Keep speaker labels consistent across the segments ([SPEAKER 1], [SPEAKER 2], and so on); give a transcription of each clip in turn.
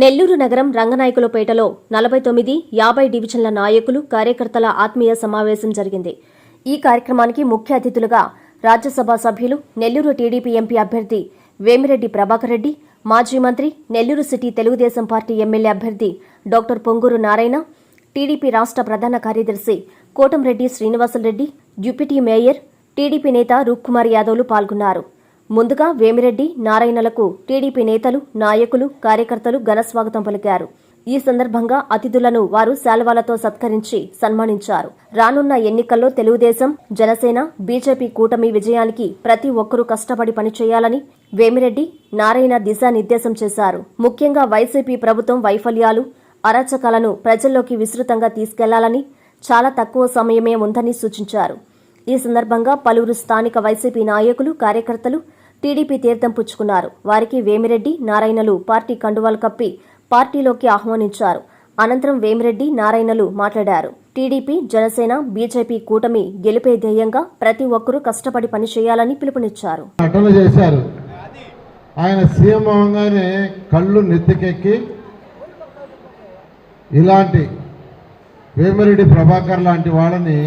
[SPEAKER 1] నెల్లూరు నగరం రంగనాయకులపేటలో నలభై తొమ్మిది యాభై డివిజన్ల నాయకులు కార్యకర్తల ఆత్మీయ సమావేశం జరిగింది. ఈ కార్యక్రమానికి ముఖ్య అతిథులుగా రాజ్యసభ సభ్యులు నెల్లూరు టీడీపీ ఎంపీ అభ్యర్థి వేమిరెడ్డి ప్రభాకర్ రెడ్డి మాజీ మంత్రి Nellore city Telugu Desam party MLA అభ్యర్థి డాక్టర్ పొంగూరు నారాయణ టీడీపీ రాష్ట్ర ప్రధాన కార్యదర్శి Kotamreddy Srinivasa Reddy deputy mayor TDP నేత రూప్కుమార్ యాదవ్లు పాల్గొన్నారు. ముందుగా వేమిరెడ్డి నారాయణలకు టీడీపీ నేతలు నాయకులు కార్యకర్తలు ఘనస్వాగతం పలికారు. ఈ సందర్భంగా అతిథులను వారు శాల్వాలతో సత్కరించి సన్మానించారు. రానున్న ఎన్నికల్లో తెలుగుదేశం జనసేన బీజేపీ కూటమి విజయానికి ప్రతి ఒక్కరూ కష్టపడి పనిచేయాలని వేమిరెడ్డి నారాయణ దిశానిర్దేశం చేశారు. ముఖ్యంగా వైసీపీ ప్రభుత్వం వైఫల్యాలు అరాచకాలను ప్రజల్లోకి విస్తృతంగా తీసుకెళ్ళాలని చాలా తక్కువ సమయమే ఉందని సూచించారు. ఈ సందర్భంగా పలువురు స్థానిక వైసీపీ నాయకులు కార్యకర్తలు టీడీపీ తీర్థం పుచ్చుకున్నారు. వారికి వేమిరెడ్డి నారాయణలు పార్టీ కండువాలు కప్పి పార్టీలోకి ఆహ్వానించారు. అనంతరం వేమిరెడ్డి నారాయణలు మాట్లాడారు. టీడీపీ జనసేన బీజేపీ కూటమి గెలిపే ధ్యేయంగా ప్రతి ఒక్కరూ కష్టపడి పనిచేయాలని పిలుపునిచ్చారు.
[SPEAKER 2] చేశారు. ఆయన సీఎం అవగానే కళ్ళు నెత్తికెక్కి ఇలాంటి వేమిరెడ్డి ప్రభాకర్ లాంటి వాళ్ళని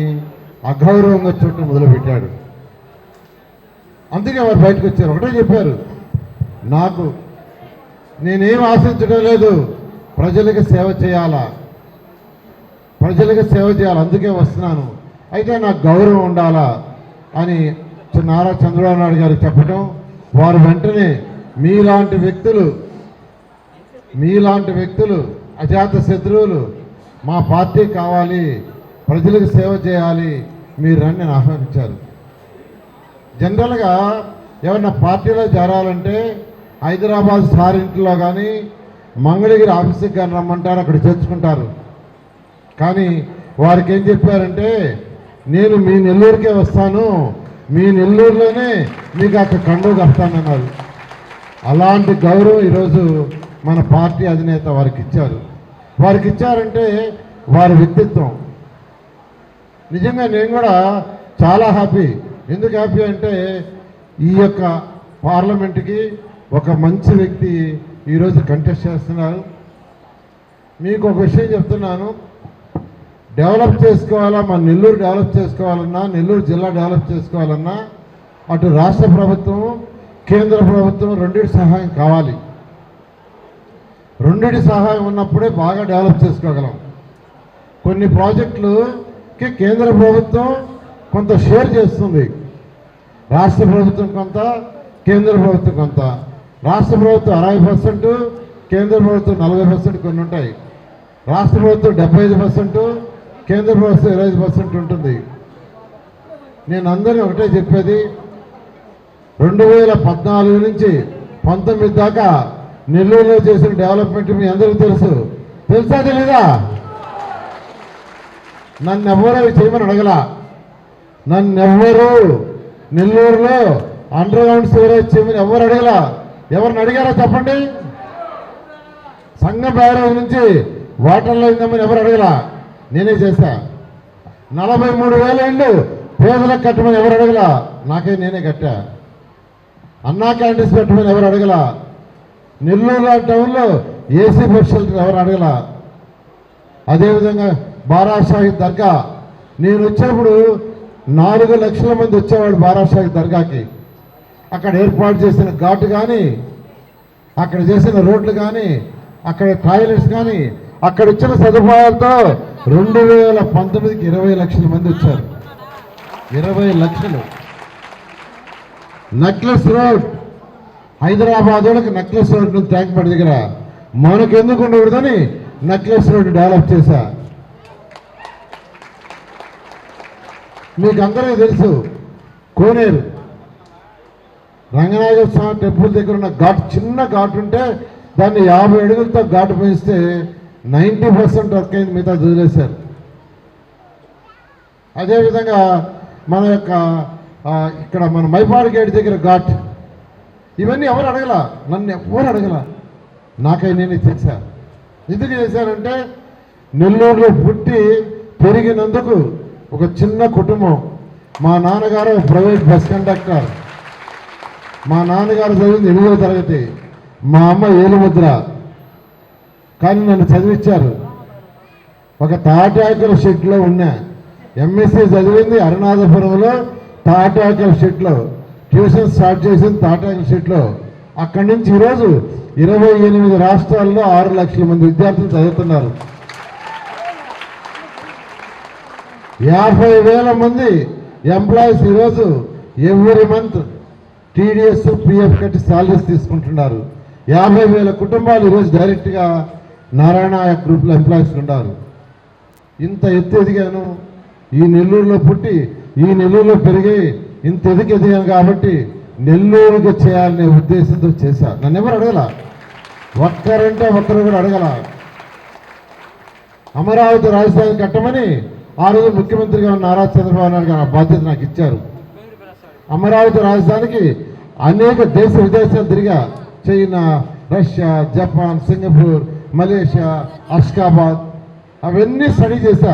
[SPEAKER 2] అగౌరవంగా చూడటం మొదలుపెట్టాడు. అందుకే వారు బయటకు వచ్చారు. ఒకటే చెప్పారు నాకు నేనేం ఆశించడం లేదు. ప్రజలకు సేవ చేయాలా? ప్రజలకు సేవ చేయాలి? అందుకే వస్తున్నాను. అయితే నాకు గౌరవం ఉండాలా? అని నారా చంద్రబాబు నాయుడు గారు చెప్పడం వారు వెంటనే మీలాంటి వ్యక్తులు మీలాంటి వ్యక్తులు అజాత శత్రువులు మా పార్టీ కావాలి ప్రజలకు సేవ చేయాలి మీరు రండి ఆహ్వానించారు. జనరల్గా ఏమన్నా పార్టీలో చేరాలంటే హైదరాబాద్ సార్ ఇంట్లో కానీ మంగళగిరి ఆఫీస్కి కానీ రమ్మంటారు అక్కడ చేర్చుకుంటారు. కానీ వారికి ఏం చెప్పారంటే నేను మీ నెల్లూరుకే వస్తాను మీ నెల్లూరులోనే మీకు అక్కడ కండువ కడతానన్నారు. అలాంటి గౌరవం ఈరోజు మన పార్టీ అధినేత వారికి ఇచ్చారు. వారికి ఇచ్చారంటే వారి వ్యక్తిత్వం. నిజంగా నేను కూడా చాలా హ్యాపీ. ఎందుకు హ్యాపీ అంటే ఈ యొక్క పార్లమెంట్కి ఒక మంచి వ్యక్తి ఈరోజు కంటెస్ట్ చేస్తున్నారు మీకు ఒక విషయం చెప్తున్నాను. డెవలప్ చేసుకోవాలా? మన నెల్లూరు డెవలప్ చేసుకోవాలన్నా నెల్లూరు జిల్లా డెవలప్ చేసుకోవాలన్నా అటు రాష్ట్ర ప్రభుత్వం కేంద్ర ప్రభుత్వం రెండింటి సహాయం కావాలి. రెండింటి సహాయం ఉన్నప్పుడే బాగా డెవలప్ చేసుకోగలం. కొన్ని ప్రాజెక్టులుకి కేంద్ర ప్రభుత్వం కొంత షేర్ చేస్తుంది. రాష్ట్ర ప్రభుత్వం కొంత కేంద్ర ప్రభుత్వం కొంత. రాష్ట్ర ప్రభుత్వం అరవై పర్సెంట్ కేంద్ర ప్రభుత్వం నలభై పర్సెంట్ కొన్ని ఉంటాయి. రాష్ట్ర ప్రభుత్వం డెబ్బై ఐదు పర్సెంట్ కేంద్ర ప్రభుత్వం ఇరవై ఐదు పర్సెంట్ ఉంటుంది. నేను అందరినీ ఒకటే చెప్పేది రెండు వేల పద్నాలుగు నుంచి పంతొమ్మిది దాకా నెల్లూరులో చేసిన డెవలప్మెంట్ మీ అందరికీ తెలుసు. తెలుసా తెలీదా? నన్ను ఎవ్వరూ అవి చేయమని అడగల. నన్ను ఎవరు నెల్లూరులో అండర్ గ్రౌండ్ సివరేజ్ చేయమని ఎవరు అడగలా? ఎవరిని అడిగారా చెప్పండి? సంఘం బ్యారేజ్ నుంచి వాటర్లో ఇందమని ఎవరు అడగలా? నేనే చేశా నలభై మూడు వేల ఇండ్లు పేదలకు కట్టమని ఎవరు అడగలా? నాకే నేనే కట్టా. అన్నా క్యాంటీన్స్ పెట్టమని ఎవరు అడగలా? నెల్లూరు టౌన్లో ఏసీ బస్ షెల్టర్ ఎవరు అడగలా? అదేవిధంగా బారాషాహి దర్గా. నేను వచ్చినప్పుడు నాలుగు లక్షల మంది వచ్చేవాళ్ళు బారాషాహి దర్గాకి. అక్కడ ఏర్పాటు చేసిన ఘాటు కానీ అక్కడ చేసిన రోడ్లు కానీ అక్కడ టాయిలెట్స్ కానీ అక్కడ ఇచ్చిన సదుపాయాలతో రెండు వేల పంతొమ్మిదికి ఇరవై లక్షల మంది వచ్చారు. ఇరవై లక్షలు. Necklace road. హైదరాబాద్ వాళ్ళకి నక్లెస్ రోడ్ ట్యాంక్ పడి దగ్గర. మనకు ఎందుకు ఉండకూడదని నక్లెస్ రోడ్ డెవలప్ చేశా. మీకు అందరికీ తెలుసు కోనేరు. రంగనాథ స్వామి టెంపుల్ దగ్గర ఉన్న ఘాట్ చిన్న ఘాట్ ఉంటే దాన్ని యాభై అడుగులతో ఘాటు పెంచితే నైంటీ పర్సెంట్ వర్క్ అయింది మిగతా వదిలేశారు. అదేవిధంగా మన యొక్క ఇక్కడ మన మైపాడు గేట్ దగ్గర ఘాట్. ఇవన్నీ ఎవరు అడగల? నన్ను ఎవరు అడగల. నాకై నేనే చేశా. ఎందుకు చేశానంటే నెల్లూరులో పుట్టి పెరిగినందుకు ఒక చిన్న కుటుంబం. మా నాన్నగారు ప్రైవేట్ బస్ కండక్టర్. మా నాన్నగారు చదివింది ఎనిమిదవ తరగతి. మా అమ్మ ఏలుముద్ర. కానీ నన్ను చదివించారు ఒక తాటాకుల షెడ్లో ఉన్నా ఎంఎస్సీ చదివింది అరుణాధపురంలో తాటాకుల షెడ్లో. ట్యూషన్ స్టార్ట్ చేసింది తాటాకుల షెడ్లో. అక్కడి నుంచి ఈరోజు ఇరవై ఎనిమిది రాష్ట్రాల్లో ఆరు లక్షల మంది విద్యార్థులు చదువుతున్నారు. యాభై వేల మంది ఎంప్లాయీస్ ఈరోజు ఎవ్రీ మంత్ టీడీఎస్ పిఎఫ్ కట్టి శాలరీస్ తీసుకుంటున్నారు. యాభై వేల కుటుంబాలు ఈరోజు డైరెక్ట్గా నారాయణ గ్రూప్లో ఎంప్లాయీస్ ఉన్నారు. ఇంత ఎత్తు ఎదిగాను. ఈ నెల్లూరులో పుట్టి ఈ నెల్లూరులో పెరిగి ఇంత ఎదిగి ఎదిగాను కాబట్టి నెల్లూరుగా చేయాలనే ఉద్దేశంతో చేశా. నన్ను ఎవరు అడగల? ఒక్కరంటే ఒక్కరు కూడా అడగల. అమరావతి రాజధాని కట్టమని ఆ రోజు ముఖ్యమంత్రిగా ఉన్న నారా చంద్రబాబు నాయుడు గారు ఆ బాధ్యత నాకు ఇచ్చారు. అమరావతి రాజధానికి అనేక దేశ విదేశాలు తిరిగా China Russia Japan Singapore Malaysia Ashgabat అవన్నీ స్టడీ చేశా.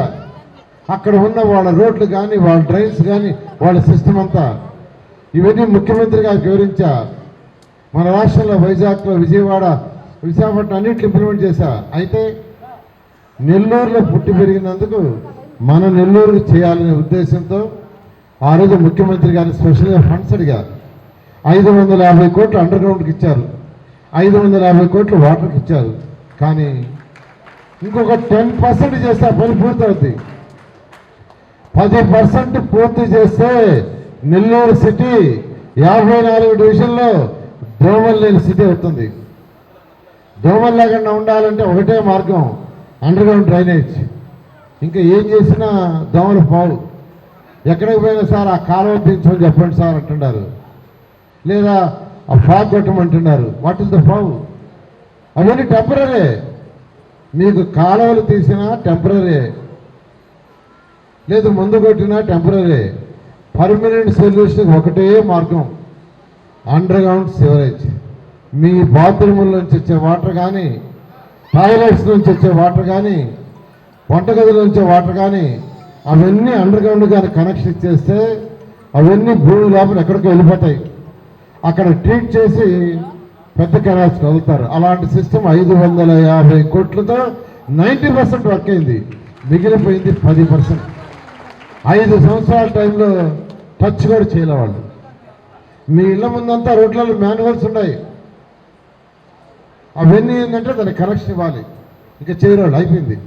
[SPEAKER 2] అక్కడ ఉన్న వాళ్ళ రోడ్లు కానీ వాళ్ళ డ్రైన్స్ కానీ వాళ్ళ సిస్టమ్ అంతా ఇవన్నీ ముఖ్యమంత్రి గారికి వివరించా. మన రాష్ట్రంలో వైజాగ్లో విజయవాడ విశాఖపట్నం అన్నింటిని ఇంప్లిమెంట్ చేశా. అయితే నెల్లూరులో పుట్టి పెరిగినందుకు మన నెల్లూరుకి చేయాలనే ఉద్దేశంతో ఆ రోజు ముఖ్యమంత్రి గారు స్పెషల్గా ఫండ్స్ అడిగారు. ఐదు వందల యాభై కోట్లు అండర్ గ్రౌండ్కి ఇచ్చారు. ఐదు వందల యాభై కోట్లు వాటర్కి ఇచ్చారు. కానీ ఇంకొక టెన్ పర్సెంట్ చేస్తే ఆ పని పూర్తవుతుంది పది పర్సెంట్ పూర్తి చేస్తే నెల్లూరు సిటీ యాభై నాలుగు డివిజన్లో దోమలు లేని సిటీ అవుతుంది. దోమలు లేకుండా ఉండాలంటే ఒకటే మార్గం అండర్ గ్రౌండ్ డ్రైనేజ్. ఇంకా ఏం చేసినా దోమలు పావు ఎక్కడికి పోయినా సార్ ఆ కాలువ పెంచమని చెప్పండి సార్ అంటున్నారు. లేదా ఆ ఫాగ్ కొట్టమంటున్నారు. వాట్ ఇస్ ద ఫాగ్ అవన్నీ టెంపరీ మీకు కాలువలు తీసినా టెంపరీ లేదు ముందు కొట్టినా టెంపరీ పర్మనెంట్ సొల్యూషన్ ఒకటే మార్గం. అండర్ గ్రౌండ్ సివరేజ్ మీ బాత్రూముల నుంచి వచ్చే వాటర్ కానీ టాయిలెట్స్ నుంచి వచ్చే వాటర్ కానీ వంటగదిలో వచ్చే వాటర్ కానీ అవన్నీ అండర్ గ్రౌండ్ కానీ కనెక్షన్ ఇచ్చేస్తే అవన్నీ భూమి లోపల ఎక్కడికి వెళ్ళిపోతాయి. అక్కడ ట్రీట్ చేసి పెద్ద కెనాల్స్కి వెళ్తారు అలాంటి సిస్టమ్ ఐదు వందల యాభై కోట్లతో నైంటీ పర్సెంట్ వర్క్ అయింది. మిగిలిపోయింది పది పర్సెంట్ ఐదు సంవత్సరాల టైంలో టచ్ కూడా చేయలే వాళ్ళు. మీ ఇళ్ళ ముందంతా రోడ్లలో మాన్యువల్స్ ఉన్నాయి. అవన్నీ ఏంటంటే దానికి కనెక్షన్ ఇవ్వాలి. ఇంకా చేయరాళ్ళు అయిపోయింది.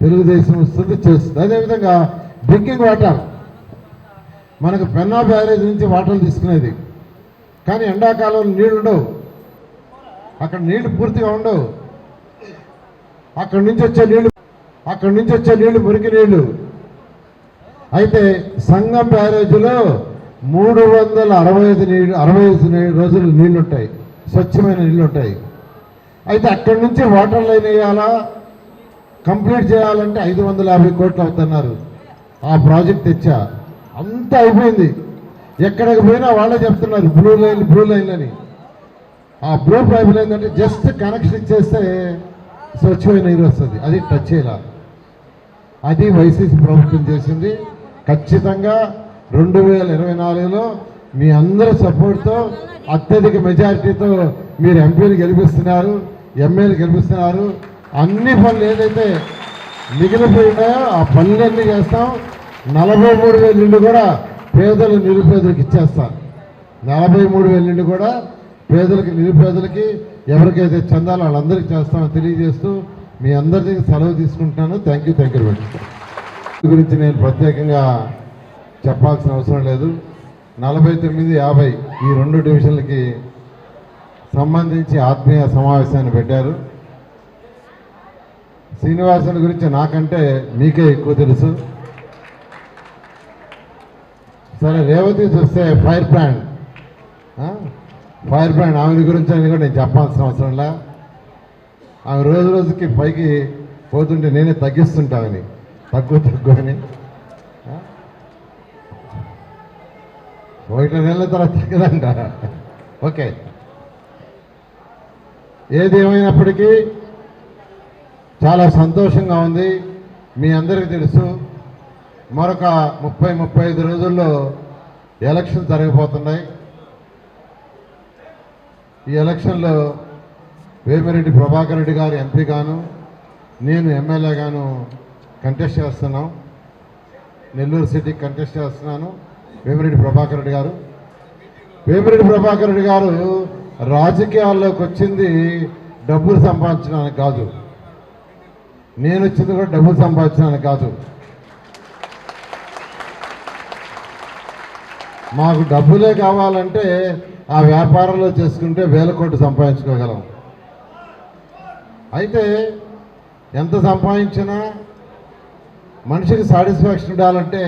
[SPEAKER 2] తెలుగుదేశం వస్తుంది చేస్తుంది. అదేవిధంగా డ్రింకింగ్ వాటర్. మనకు పెన్నా బ్యారేజ్ నుంచి వాటర్ తీసుకునేది. కానీ ఎండాకాలంలో నీళ్ళు ఉండవు. అక్కడ నీళ్ళు పూర్తిగా ఉండవు. అక్కడి నుంచి వచ్చే నీళ్ళు అక్కడి నుంచి వచ్చే నీళ్ళు మురికి నీళ్ళు అయితే సంగం బ్యారేజీలో మూడు వందల అరవై ఐదు నీళ్ళు అరవై ఐదు రోజులు నీళ్ళు ఉంటాయి స్వచ్ఛమైన నీళ్ళు ఉంటాయి అయితే అక్కడి నుంచి వాటర్ లైన్ వేయాలా? కంప్లీట్ చేయాలంటే ఐదు వందల యాభై కోట్లు అవుతున్నారు. ఆ ప్రాజెక్ట్ తెచ్చా. అంతా అయిపోయింది. ఎక్కడికి పోయినా వాళ్ళే చెప్తున్నారు బ్లూ లైన్ బ్లూ లైన్ అని. ఆ బ్లూ పైప్ లైన్ అంటే జస్ట్ కనెక్షన్ ఇచ్చేస్తే స్వచ్ఛమైన నీరు వస్తుంది. అది టచ్ చేయాల? అది వైసీపీ ప్రభుత్వం చేసింది. ఖచ్చితంగా రెండు వేల ఇరవై నాలుగులో మీ అందరి సపోర్ట్తో అత్యధిక మెజారిటీతో మీరు ఎంపీలు గెలిపిస్తున్నారు ఎమ్మెల్యేలు గెలిపిస్తున్నారు అన్ని పనులు ఏదైతే మిగిలిపోయినాయో ఆ పనులన్నీ చేస్తాం. నలభై మూడు వేల ఇళ్ళు కూడా పేదలు నిరుపేదలకు ఇచ్చేస్తాం. నలభై మూడు వేల ఇళ్ళు కూడా పేదలకి నిరుపేదలకి ఎవరికైతే చెందాలో వాళ్ళందరికీ చేస్తామని తెలియజేస్తూ మీ అందరికీ సెలవు తీసుకుంటున్నాను. Thank you thank you very గురించి నేను ప్రత్యేకంగా చెప్పాల్సిన అవసరం లేదు. నలభై తొమ్మిది యాభై ఈ రెండు డివిజన్లకి సంబంధించి ఆత్మీయ సమావేశాన్ని పెట్టారు. శ్రీనివాసుని గురించి నాకంటే మీకే ఎక్కువ తెలుసు. సరే రేవతి చూస్తే ఫైర్ బ్రాండ్. ఫైర్ బ్రాండ్ ఆమె గురించి అని కూడా నేను చెప్పాల్సిన అవసరంలా ఆమె రోజు రోజుకి పైకి పోతుంటే నేనే తగ్గిస్తుంటామని తగ్గు తగ్గు అని. ఒకటి నెలల తర్వాత తగ్గదంట. ఓకే. ఏది ఏమైనప్పటికీ చాలా సంతోషంగా ఉంది. మీ అందరికీ తెలుసు మరొక ముప్పై ముప్పై ఐదు రోజుల్లో ఎలక్షన్ జరగబోతున్నాయి. ఈ ఎలక్షన్లో వేమిరెడ్డి ప్రభాకర్ రెడ్డి గారు ఎంపీ గాను నేను ఎమ్మెల్యే గాను కంటెస్ట్ చేస్తున్నాం. నెల్లూరు సిటీ కంటెస్ట్ చేస్తున్నాను వేమిరెడ్డి ప్రభాకర్ రెడ్డి గారు. వేమిరెడ్డి ప్రభాకర్ రెడ్డి గారు రాజకీయాల్లోకి వచ్చింది డబ్బులు సంపాదించడానికి కాదు. నేను వచ్చింది కూడా డబ్బులు సంపాదించడానికి కాదు. మాకు డబ్బులే కావాలంటే ఆ వ్యాపారంలో చేసుకుంటే వేల కోట్లు సంపాదించుకోగలం. అయితే ఎంత సంపాదించినా మనిషికి సాటిస్ఫాక్షన్ ఉండాలంటే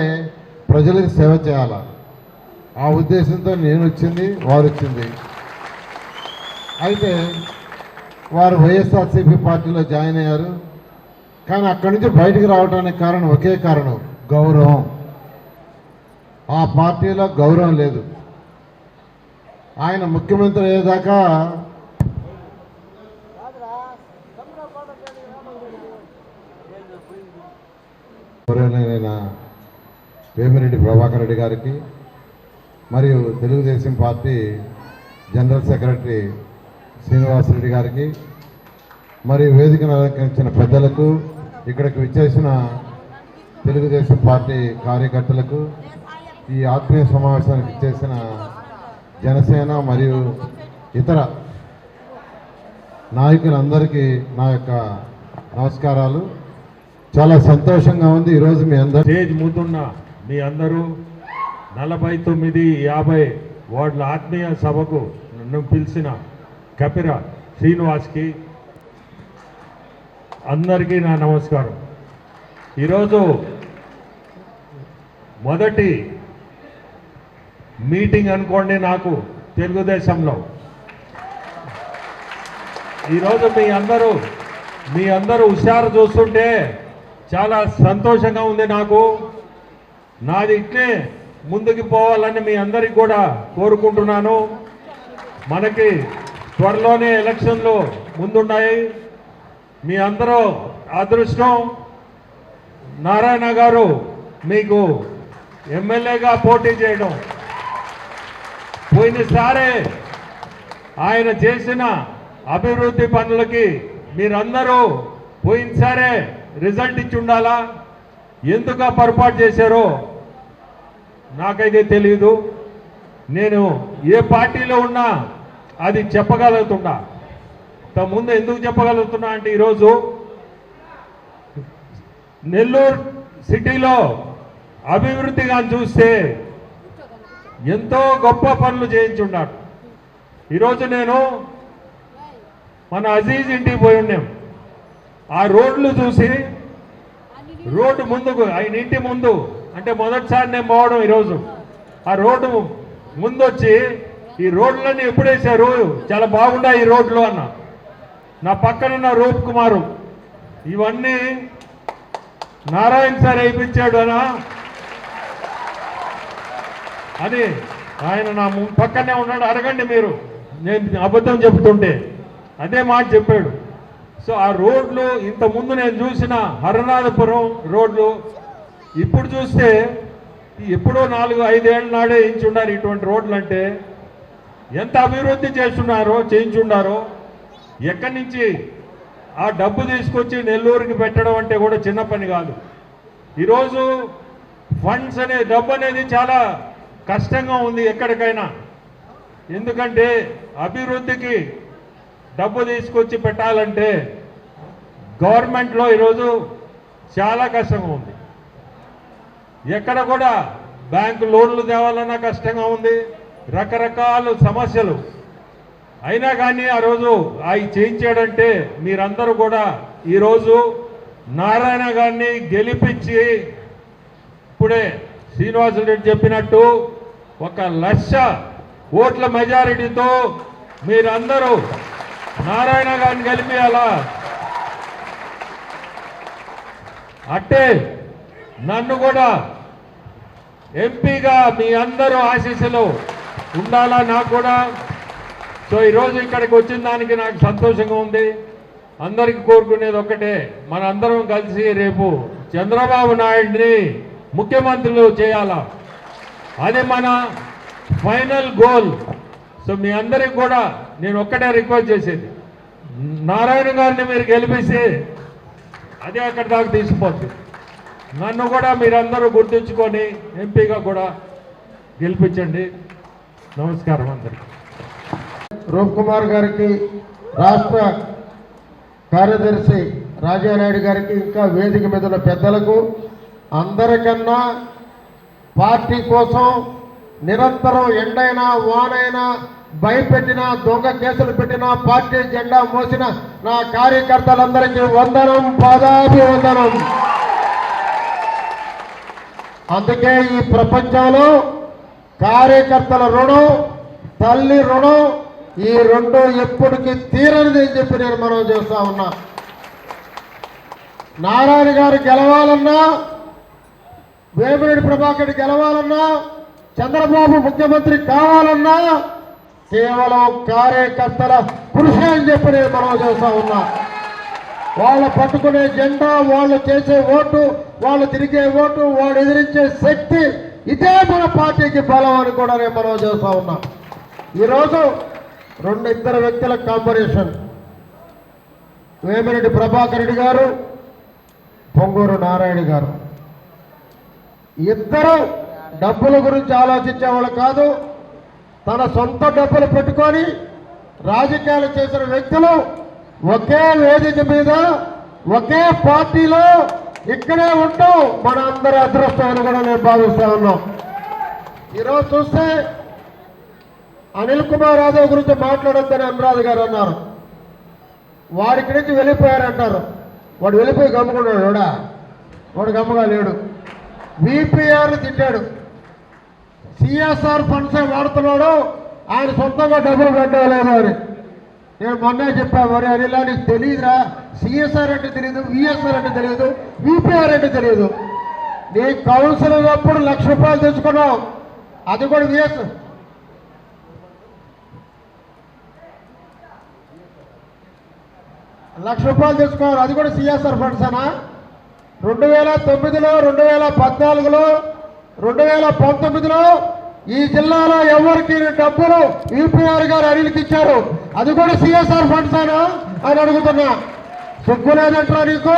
[SPEAKER 2] ప్రజలకు సేవ చేయాల? ఆ ఉద్దేశంతో నేను వచ్చింది వారు వచ్చింది అయితే వారు వైఎస్ఆర్సీపీ పార్టీలో జాయిన్ అయ్యారు. కానీ అక్కడి నుంచి బయటికి రావడానికి కారణం ఒకే కారణం గౌరవం. ఆ పార్టీలో గౌరవం లేదు. ఆయన ముఖ్యమంత్రి అయ్యేదాకా గౌరవనీయులైన వేమిరెడ్డి ప్రభాకర్ రెడ్డి గారికి మరియు Telugu Desam party general secretary Srinivasa Reddy గారికి మరియు వేదికను అలంకరించిన పెద్దలకు ఇక్కడికి విచ్చేసిన తెలుగుదేశం పార్టీ కార్యకర్తలకు ఈ ఆత్మీయ సమావేశానికి ఇచ్చేసిన జనసేన మరియు ఇతర నాయకులందరికీ నా యొక్క నమస్కారాలు. చాలా సంతోషంగా ఉంది ఈరోజు మీ అందరి
[SPEAKER 3] స్టేజ్ ముందున్న మీ అందరూ నలభై తొమ్మిది యాభై వార్డుల ఆత్మీయ సభకు నన్ను పిలిచిన కపిర శ్రీనివాస్కి అందరికీ నా నమస్కారం. ఈరోజు మొదటి మీటింగ్ అనుకోండి నాకు తెలుగుదేశంలో. ఈరోజు మీ అందరూ మీ అందరూ హుషారు చూస్తుంటే చాలా సంతోషంగా ఉంది నాకు. నాది ఇట్లే ముందుకు పోవాలని మీ అందరికి కూడా కోరుకుంటున్నాను. మనకి త్వరలోనే ఎలక్షన్లు ముందున్నాయి మీ అందరూ అదృష్టం. నారాయణ గారు మీకు ఎమ్మెల్యేగా పోటీ చేయడం. పోయినసారే ఆయన చేసిన అభివృద్ధి పనులకి మీరందరూ పోయినసారే రిజల్ట్ ఇచ్చి ఉండాలా? ఎందుకు పొరపాటు చేశారో నాకైతే తెలియదు నేను ఏ పార్టీలో ఉన్నా అది చెప్పగలుగుతున్నా ముందు ఎందుకు చెప్పగలుగుతున్నా అంటే ఈరోజు నెల్లూరు సిటీలో అభివృద్ధిగా చూస్తే ఎంతో గొప్ప పనులు చేయించున్నాడు ఈరోజు నేను మన అజీజ్ ఇంటికి పోయి ఉన్నాం ఆ రోడ్లు చూసి రోడ్డు ముందుకు ఆయన ఇంటి ముందు అంటే మొదటిసారి నేను పోవడం ఈరోజు. ఆ రోడ్డు ముందు వచ్చి ఈ రోడ్లన్నీ ఎప్పుడేసారు? చాలా బాగున్నాయి ఈ రోడ్లు అన్న. నా పక్కనున్న రూప్ కుమారు. ఇవన్నీ నారాయణ సార్ వేయించాడు అనా? అని ఆయన నా పక్కనే ఉన్నాడు. అడగండి మీరు. నేను అబద్ధం చెబుతుంటే. అదే మాట చెప్పాడు. సో ఆ రోడ్లు ఇంత ముందు నేను చూసిన హరనాథపురం రోడ్లు ఇప్పుడు చూస్తే ఎప్పుడో నాలుగు ఐదేళ్ళ నాడే వేయించున్నారు ఇటువంటి రోడ్లు అంటే ఎంత అభివృద్ధి చేస్తున్నారో చేయించున్నారో ఎక్కడి నుంచి? ఆ డబ్బు తీసుకొచ్చి నెల్లూరుకి పెట్టడం అంటే కూడా చిన్న పని కాదు. ఈరోజు ఫండ్స్ అనే డబ్బు అనేది చాలా కష్టంగా ఉంది ఎక్కడికైనా. ఎందుకంటే అభివృద్ధికి డబ్బు తీసుకొచ్చి పెట్టాలంటే గవర్నమెంట్లో ఈరోజు చాలా కష్టంగా ఉంది. ఎక్కడ కూడా బ్యాంకు లోన్లు తేవాలన్నా కష్టంగా ఉంది. రకరకాల సమస్యలు. అయినా కానీ ఆ రోజు అవి చేయించాడంటే మీరందరూ కూడా ఈరోజు నారాయణ గారిని గెలిపించి ఇప్పుడే శ్రీనివాసరెడ్డి చెప్పినట్టు ఒక లక్ష ఓట్ల మెజారిటీతో మీరందరూ నారాయణ గారిని గెలిపియాలా. అట్టే నన్ను కూడా ఎంపీగా మీ అందరూ ఆశీస్సులు ఉండాలా నాకు కూడా? సో ఈరోజు ఇక్కడికి వచ్చిన దానికి నాకు సంతోషంగా ఉంది. అందరికి కోరుకునేది ఒక్కటే మనందరం కలిసి రేపు చంద్రబాబు నాయుడిని ముఖ్యమంత్రులు చేయాలా? అది మన ఫైనల్ గోల్. సో మీ అందరికి కూడా నేను ఒక్కటే రిక్వెస్ట్ చేసేది. నారాయణ గారిని మీరు గెలిపిస్తే అదే అక్కడ దాకా తీసుకుపోతుంది నన్ను కూడా మీరందరూ గుర్తుంచుకొని ఎంపీగా కూడా గెలిపించండి. నమస్కారం అందరికీ.
[SPEAKER 4] రూప్ కుమార్ గారికి రాష్ట్ర కార్యదర్శి రాజానాయుడు గారికి ఇంకా వేదిక మీద ఉన్న పెద్దలకు అందరికన్నా పార్టీ కోసం నిరంతరం ఎండైనా వానైనా భయపెట్టిన దొంగ కేసులు పెట్టిన పార్టీ జెండా మోసిన నా కార్యకర్తలందరికీ వందనం పాదాభి వందనం అందుకే ఈ ప్రపంచంలో కార్యకర్తల రుణం తల్లి రుణం ఈ రెండు ఎప్పటికీ తీరనిది అని చెప్పి నేను మనం చేస్తా ఉన్నా. నారాయణ గారు గెలవాలన్నా వేమిరెడ్డి ప్రభాకర్ గెలవాలన్నా చంద్రబాబు ముఖ్యమంత్రి కావాలన్నా కేవలం కార్యకర్తల కృషి అని చెప్పి నేను మనం చేస్తా ఉన్నా. వాళ్ళు పట్టుకునే జెండా వాళ్ళు చేసే ఓటు వాళ్ళు తిరిగే ఓటు వాళ్ళు ఎదిరించే శక్తి ఇదే మన పార్టీకి బలం అని కూడా నేను మనం చేస్తా ఉన్నా. ఈరోజు రెండు ఇద్దరు వ్యక్తుల కాంబినేషన్. వేమిరెడ్డి ప్రభాకర్ రెడ్డి గారు పొంగూరు నారాయణ గారు. ఇద్దరు డబ్బుల గురించి ఆలోచించే వాళ్ళు కాదు తన సొంత డబ్బులు పెట్టుకొని రాజకీయాలు చేసిన వ్యక్తులు ఒకే వేదిక మీద ఒకే పార్టీలో ఇక్కడే ఉంటాం మన అందరి అదృష్టం అని కూడా నేను భావిస్తా ఉన్నాం ఈరోజు చూస్తే అనిల్ కుమార్ యాదవ్ గురించి మాట్లాడొద్దని అనురాధ గారు అన్నారు. వాడి నుంచి వెళ్ళిపోయారంటారు. వాడు వెళ్ళిపోయి గమ్ముకున్నాడు వాడా వాడు గమ్ముగా లేడు. విపిఆర్ తిట్టాడు. సిఎస్ఆర్ ఫండ్సే వాడుతున్నాడు ఆయన సొంతంగా డబ్బులు పెట్టలేదు అని. నేను మొన్నే చెప్పా మరి అనిలా నీకు తెలియదురా సిఎస్ఆర్ అంటే తెలియదు విఎస్ఆర్ అంటే తెలియదు విపిఆర్ అంటే తెలియదు నీ కౌన్సిల్ అప్పుడు లక్ష రూపాయలు తెచ్చుకున్నావు. అది కూడా విఎస్ లక్ష రూపాయలు తెచ్చుకోవాలి. అది కూడా సిఎస్ఆర్ ఫండ్స్ అనా? రెండు వేల తొమ్మిదిలో రెండు వేల పద్నాలుగులో రెండు వేల పంతొమ్మిదిలో ఈ జిల్లాలో ఎవరికి డబ్బులు యూపీఆర్ గారు అనిల్కి ఇచ్చారు? అది కూడా సిఎస్ఆర్ ఫండ్స్ అయినా అని అడుగుతున్నా. సిగ్గు లేదంటారా నీకు?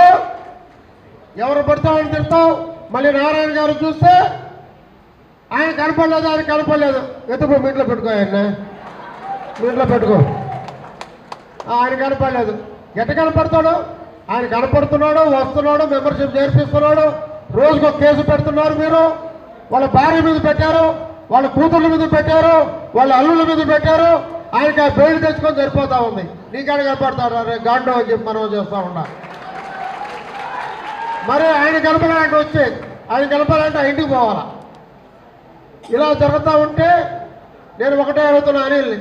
[SPEAKER 4] ఎవరు పడతామని తిడతావు? మళ్ళీ నారాయణ గారు చూస్తే ఆయన కనపడలేదు ఆయన కనపడలేదు. ఎత్తుకో మీ ఇంట్లో పెట్టుకో ఆయన మీ ఇంట్లో పెట్టుకో. ఆయన కనపడలేదు. ఎట్ట కనపడతాడు? ఆయన కనపడుతున్నాడు వస్తున్నాడు మెంబర్షిప్ చేర్పిస్తున్నాడు. రోజుకు ఒక కేసు పెడుతున్నారు మీరు. వాళ్ళ భార్య మీద పెట్టారు వాళ్ళ కూతుర్ల మీద పెట్టారు వాళ్ళ అల్లుల మీద పెట్టారు. ఆయనకి ఆ బెయిల్ తెచ్చుకొని సరిపోతా ఉంది. నీకాడ కనపడతాడు? అరే గాండో అని చెప్పి మనం చేస్తా ఉన్నా. మరి ఆయన కలపాలంటే వచ్చే ఆయన కలపాలంటే ఆ ఇంటికి పోవాలా? ఇలా జరుగుతూ ఉంటే నేను ఒకటే అడుగుతున్నా అనిల్ని.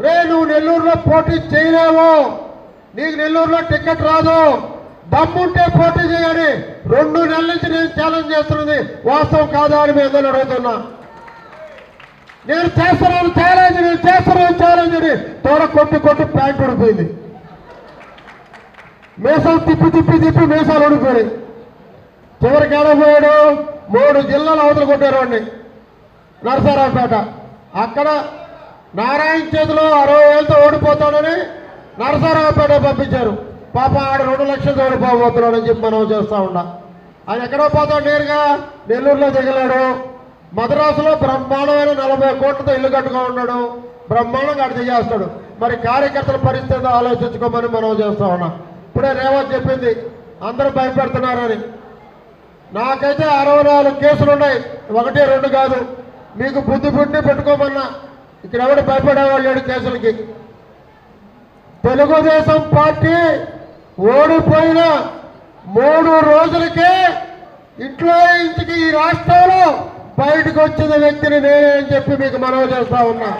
[SPEAKER 4] రే నువ్వు నెల్లూరులో పోటీ చేయలేవు. నీకు నెల్లూరులో టికెట్ రాదు. దమ్ముంటే పోటీ చేయని రెండు నెలల నుంచి నేను ఛాలెంజ్ చేస్తున్నది వాస్తవం కాదా అని మీ అందరూ అడుగుతున్నా. నేను చేస్తున్నాను ఛాలెంజ్ నేను చేస్తున్నాను ఛాలెంజ్ అని తోడ కొట్టి కొట్టి ప్యాంట్ ఉడిపోయింది మీసాలు తిప్పి తిప్పి తిప్పి మీసాలు ఉడిపోయి చివరికి ఏడపోయాడు మూడు జిల్లాలు అవతల కొట్టారు వాడిని. నరసరావుపేట. అక్కడ నారాయణ చేతిలో అరవై వేలతో ఓడిపోతాడని నరసరావుపేట పంపించారు. పాప ఆడ రెండు లక్షలతో ఓడిపోబోతున్నాడని చెప్పి మనం చేస్తూ ఉన్నా. ఆయన ఎక్కడో పోతాడు నేరుగా నెల్లూరులో దిగలేడు. మద్రాసులో బ్రహ్మాండమైన నలభై కోట్లతో ఇల్లు కట్టుకో ఉన్నాడు. బ్రహ్మాండంగా అడిగి చేస్తాడు. మరి కార్యకర్తల పరిస్థితి ఆలోచించుకోమని మనం చేస్తా ఉన్నాం. ఇప్పుడే రేవంత్ చెప్పింది. అందరూ భయపెడుతున్నారని. నాకైతే అరవై నాలుగు కేసులు ఉన్నాయి. ఒకటి రెండు కాదు. మీకు బుద్ధి పుట్టి పెట్టుకోమన్నా. ఇక్కడ ఎవడు భయపడేవాళ్ళు లేడు కేసులకి. తెలుగుదేశం పార్టీ ఓడిపోయిన మూడు రోజులకే ఇంట్లో ఇంటికి ఈ రాష్ట్రంలో బయటకు వచ్చిన వ్యక్తిని నేనే అని చెప్పి మీకు మనవి చేస్తా ఉన్నా.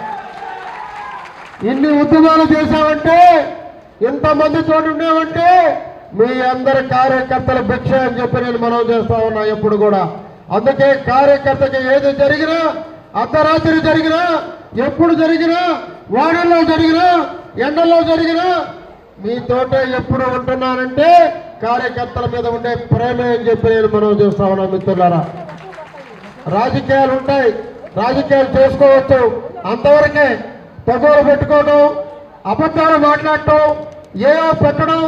[SPEAKER 4] ఇన్ని ఉద్యమాలు చేశామంటే ఇంతమంది చోటు ఉండేవంటే మీ అందరి కార్యకర్తల భిక్ష అని చెప్పి నేను మనవి చేస్తా ఉన్నా ఎప్పుడు కూడా. అందుకే కార్యకర్తకి ఏది జరిగినా అర్ధరాత్రి జరిగినా ఎప్పుడు జరిగినా వాడల్లో జరిగినా ఎండల్లో జరిగినా మీతోటే ఎప్పుడు ఉంటున్నానంటే కార్యకర్తల మీద ఉండే ప్రేమే అని చెప్పి నేను మనం చూస్తా ఉన్నాం మిత్రులారా. రాజకీయాలు ఉంటాయి. రాజకీయాలు చేసుకోవచ్చు అంతవరకే తగువలు పెట్టుకోవడం అబద్ధాలు మాట్లాడటం ఏవో పెట్టడం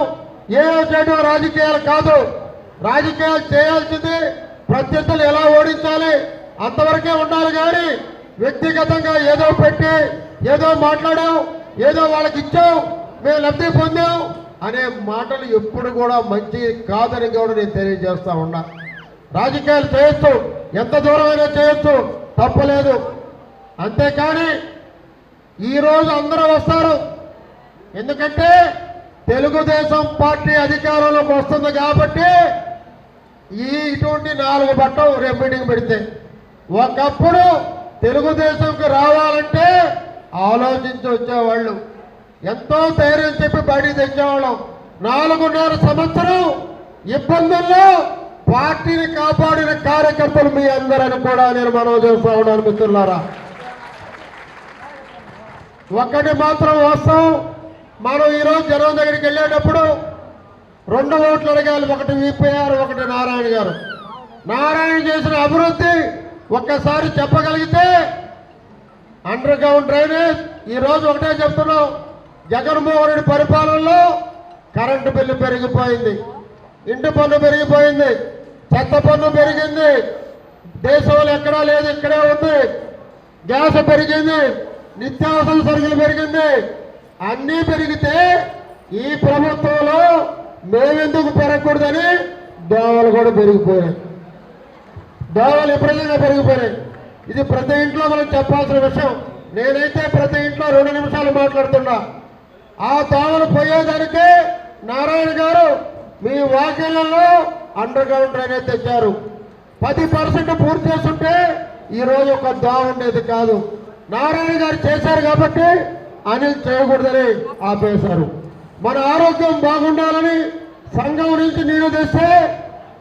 [SPEAKER 4] ఏవో చేయడం రాజకీయాలు కాదు. రాజకీయాలు చేయాల్సింది ప్రత్యర్థులు ఎలా ఓడించాలి అంతవరకే ఉండాలి కానీ వ్యక్తిగతంగా ఏదో పెట్టి ఏదో మాట్లాడాం ఏదో వాళ్ళకి ఇచ్చాం మేము లబ్ధి పొందాం అనే మాటలు ఎప్పుడు కూడా మంచి కాదని కూడా నేను తెలియజేస్తా ఉన్నా. రాజకీయాలు చేయొచ్చు ఎంత దూరమైనా చేయొచ్చు తప్పలేదు. అంతేకాని ఈరోజు అందరూ వస్తారు. ఎందుకంటే తెలుగుదేశం పార్టీ అధికారంలోకి వస్తుంది కాబట్టి ఈ ఇటువంటి నాలుగు బట్టం రేపు మీటింగ్ పెడితే. ఒకప్పుడు తెలుగుదేశంకి రావాలంటే ఆలోచించి వచ్చేవాళ్ళు. ఎంతో ధైర్యం చెప్పి బయటికి తెచ్చేవాళ్ళం. నాలుగున్నర సంవత్సరం ఇబ్బందుల్లో పార్టీని కాపాడిన కార్యకర్తలు మీ అందరని కూడా నేను మనం చేస్తా ఉన్నాను మిత్రులారా. ఒక్కటి మాత్రం వాస్తవం. మనం ఈరోజు జనం దగ్గరికి వెళ్ళేటప్పుడు రెండు ఓట్లు అడగాలి ఒకటి విపిఆర్ ఒకటి నారాయణ గారు. నారాయణ చేసిన అభివృద్ధి ఒక్కసారి చెప్పగలిగితే అండర్ గ్రౌండ్ డ్రైనేజ్ ఈరోజు ఒకటే చెప్తున్నాం. జగన్మోహన్ రెడ్డి పరిపాలనలో కరెంటు బిల్లు పెరిగిపోయింది. ఇంటి పన్ను పెరిగిపోయింది. చెత్త పన్ను పెరిగింది. దేశంలో ఎక్కడా లేదు ఇక్కడే ఉంది. గ్యాస్ పెరిగింది. నిత్యావసర సరుకులు పెరిగింది. అన్నీ పెరిగితే ఈ ప్రభుత్వంలో మేమెందుకు పెరగకూడదని దోవలు కూడా పెరిగిపోయాయి. దోవలు ఎప్పుడైనా పెరిగిపోయాయి. ఇది ప్రతి ఇంట్లో మనం చెప్పాల్సిన విషయం. నేనైతే ప్రతి ఇంట్లో రెండు నిమిషాలు మాట్లాడుతున్నా. ఆ దోవలు పోయేదానికే నారాయణ గారు మీ వాకిళ్ళలో అండర్ గ్రౌండ్ డ్రైనేజ్ తెచ్చారు. పది పర్సెంట్ పూర్తి చేస్తుంటే ఈరోజు ఒక దా ఉండేది కాదు. నారాయణ గారు చేశారు కాబట్టి అనిల్ చేయకూడదని ఆపేశారు. మన ఆరోగ్యం బాగుండాలని సంఘం నుంచి నీరు తెస్తే